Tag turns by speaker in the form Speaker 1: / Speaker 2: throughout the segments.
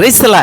Speaker 1: பிரைசல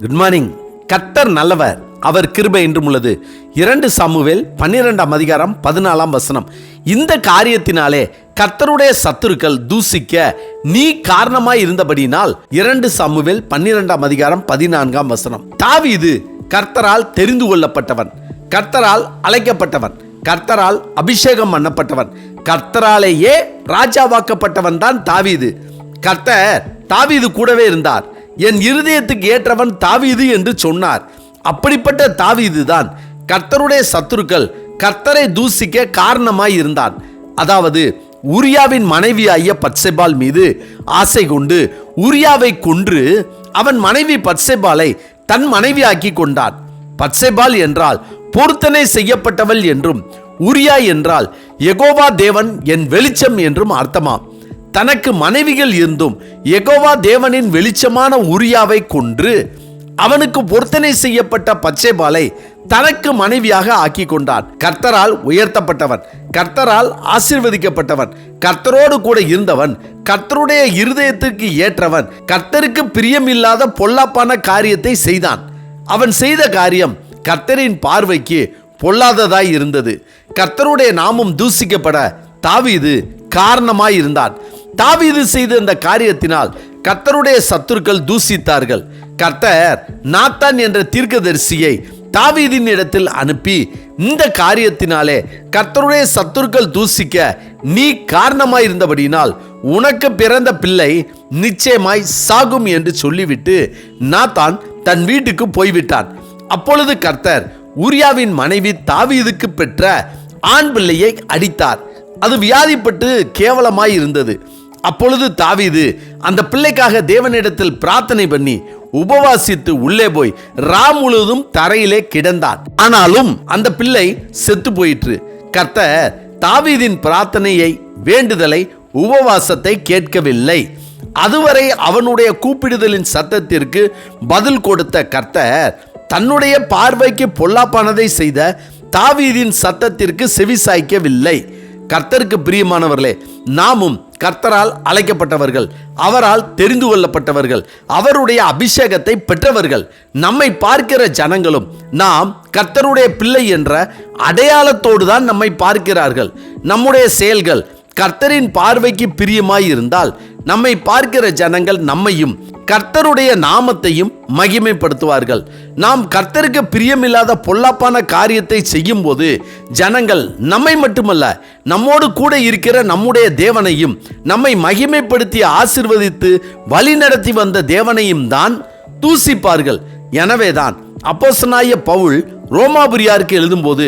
Speaker 1: good morning கர்த்தர் நல்லவர். அவர் கிருபை என்றும் உள்ளது. இரண்டு சாமுவேல் பன்னிரெண்டாம் அதிகாரம் பதினாலாம் வசனம். இந்த காரியத்தினாலே கர்த்தருடைய சத்துருக்கள் தூசிக்க நீ காரணமாய் இருந்தபடினால் இரண்டு சாமுவேல் பன்னிரெண்டாம் அதிகாரம் பதினான்காம் வசனம். தாவீது கர்த்தரால் தெரிந்து கொள்ளப்பட்டவன். கர்த்தரால் அழைக்கப்பட்டவன். கர்த்தரால் அபிஷேகம் பண்ணப்பட்டவன். கர்த்தராலேயே ராஜாவாக்கப்பட்டவன் தான் தாவீது. கர்த்தர் தாவீது கூடவே இருந்தார். என் இருதயத்துக்கு ஏற்றவன் தாவீது என்று சொன்னார். அப்படிப்பட்ட தாவீது தான் கர்த்தருடைய சத்துருக்கள் கர்த்தரை தூசிக்க காரணமாய் இருந்தான். அதாவது உரியாவின் மனைவியாகிய பச்சைபால் மீது ஆசை கொண்டு உரியாவை கொன்று அவன் மனைவி பச்சைபாலை தன் மனைவியாக்கி கொண்டான். பட்சேபால் என்றால் பொருத்தனை செய்யப்பட்டவள் என்றும் உரியா என்றால் எகோவா தேவன் என் வெளிச்சம் என்றும் அர்த்தமாம். தனக்கு மனைவிகள் இருந்தும் எகோவா தேவனின் வெளிச்சமான உரியாவை கொன்று அவனுக்கு பொருத்தனை செய்யப்பட்ட பச்சைபாலை தனக்கு மனைவியாக ஆக்கி கொண்டான் கர்த்தரால் உயர்த்தப்பட்டவன் கர்த்தரால் ஆசீர்வதிக்கப்பட்டவன் கர்த்தரோடு கூட இருந்தவன் கர்த்தருடைய இருதயத்திற்கு ஏற்றவன் கர்த்தருக்கு பிரியமில்லாத பொல்லாப்பான காரியத்தை செய்தான். அவன் செய்த காரியம் கர்த்தரின் பார்வைக்கு பொல்லாததாய் இருந்தது. கர்த்தருடைய நாமம் தூசிக்கப்பட தாவீது காரணமாய் இருந்தான் தாவீது செய்த இந்த காரியத்தினால் கர்த்தருடைய சத்துருக்கள் தூசித்தார்கள். கர்த்தர் நாத்தான் என்ற தீர்க்கதரிசியை தாவீதின் இடத்தில் அனுப்பி இந்த காரியத்தினாலே கர்த்தருடைய சத்துருக்கள் தூசிக்க நீ காரணமாய் இருந்தபடியினால் உனக்கு பிறந்த பிள்ளை நிச்சயமாய் சாகும் என்று சொல்லிவிட்டு நாத்தான் தன் வீட்டுக்கு போய்விட்டான். அப்பொழுது கர்த்தர் உரியாவின் மனைவி தாவீதுக்கு பெற்ற ஆண் பிள்ளையை அடித்தார். அது வியாதிப்பட்டு கேவலமாய் இருந்தது அப்பொழுது தாவீது அந்த பிள்ளைக்காக தேவனிடத்தில் பிரார்த்தனை பண்ணி உபவாசித்து உள்ளே போய் ரா முழுவதும் தரையிலே கிடந்தான். ஆனாலும் அந்த பிள்ளை செத்து போயிற்று. கர்த்தர் தாவீதின் பிரார்த்தனையை வேண்டுதலை உபவாசத்தை கேட்கவில்லை. அதுவரை அவனுடைய கூப்பிடுதலின் சத்தத்திற்கு பதில் கொடுத்த கர்த்தர் தன்னுடைய பார்வைக்கு பொல்லாப்பானதை செய்த தாவீதின் சத்தத்திற்கு செவிசாய்க்கவில்லை. கர்த்தருக்கு பிரியமானவர்களே நாமும் கர்த்தரால் அழைக்கப்பட்டவர்கள் அவரால் தெரிந்து கொள்ளப்பட்டவர்கள் அவருடைய அபிஷேகத்தை பெற்றவர்கள் நம்மை பார்க்கிற ஜனங்களும் நாம் கர்த்தருடைய பிள்ளை என்ற அடையாளத்தோடு தான் நம்மை பார்க்கிறார்கள். நம்முடைய செயல்கள் கர்த்தரின் பார்வைக்கு பிரியமாய் இருந்தால் நம்மை பார்க்கிற ஜனங்கள் நம்மையும் கர்த்தருடைய நாமத்தையும் மகிமைப்படுத்துவார்கள். நாம் கர்த்தருக்கு பிரியமில்லாத பொல்லாப்பான காரியத்தை செய்யும் போது ஜனங்கள் நம்மை மட்டுமல்ல நம்மோடு கூட இருக்கிற நம்முடைய தேவனையும் நம்மை மகிமைப்படுத்தி ஆசிர்வதித்து வழிநடத்தி வந்த தேவனையும் தான் தூசிப்பார்கள். எனவேதான் அப்போசனாய பவுல் ரோமாபுரியாருக்கு எழுதும்போது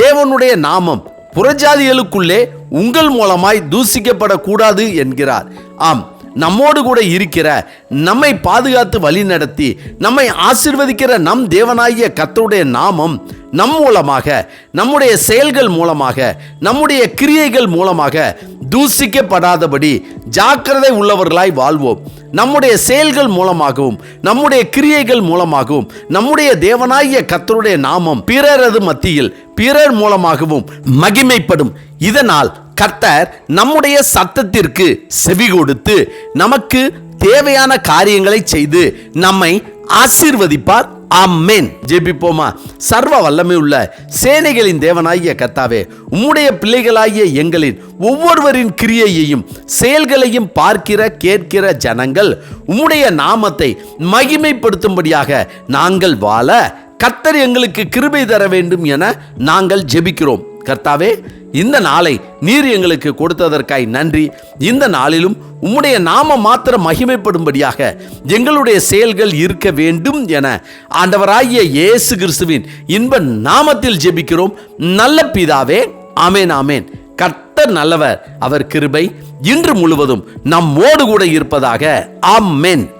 Speaker 1: தேவனுடைய நாமம் புறஜாதிகளுக்குள்ளே உங்கள் மூலமாய் தூசிக்கப்படக்கூடாது என்கிறார். ஆம் நம்மோடு கூட இருக்கிற நம்மை பாதுகாத்து வழி நடத்தி நம்மை ஆசிர்வதிக்கிற நம் தேவனாகிய கத்தருடைய நாமம் நம் மூலமாக நம்முடைய செயல்கள் மூலமாக நம்முடைய கிரியைகள் மூலமாக தூசிக்கப்படாதபடி ஜாக்கிரதை உள்ளவர்களாய் வாழ்வோம். நம்முடைய செயல்கள் மூலமாகவும் நம்முடைய கிரியைகள் மூலமாகவும் நம்முடைய தேவனாகிய கத்தருடைய நாமம் பிறரது மத்தியில் பிறர் மூலமாகவும் மகிமைப்படும். இதனால் கர்த்தர் நம்முடைய சத்தத்திற்கு செவி கொடுத்து நமக்கு தேவையான காரியங்களை செய்து நம்மை ஆசீர்வதிப்பார். ஆமேன். ஜெபிப்போமா. சர்வ வல்லமை உள்ள சேனைகளின் தேவனாகிய கர்த்தாவே உம்முடைய பிள்ளைகளாகிய எங்களின் ஒவ்வொருவரின் கிரியையையும் செயல்களையும் பார்க்கிற கேட்கிற ஜனங்கள் உம்முடைய நாமத்தை மகிமைப்படுத்தும்படியாக நாங்கள் வாழ கர்த்தர் எங்களுக்கு கிருபை தர வேண்டும் என நாங்கள் ஜெபிக்கிறோம். கர்த்தாவே இந்த நாளை நீர் எங்களுக்கு கொடுத்ததற்காய் நன்றி. இந்த நாளிலும் உம்முடைய நாம மாத்திரம் மகிமைப்படும்படியாக எங்களுடைய செயல்கள் இருக்க வேண்டும் என ஆண்டவராகிய இயேசு கிறிஸ்துவின் இன்ப நாமத்தில் ஜெபிக்கிறோம். நல்ல பிதாவே ஆமேன் ஆமேன். கர்த்தர் நல்லவர் அவர் கிருபை இன்று முழுவதும் நம்மோடு கூட இருப்பதாக ஆமென்.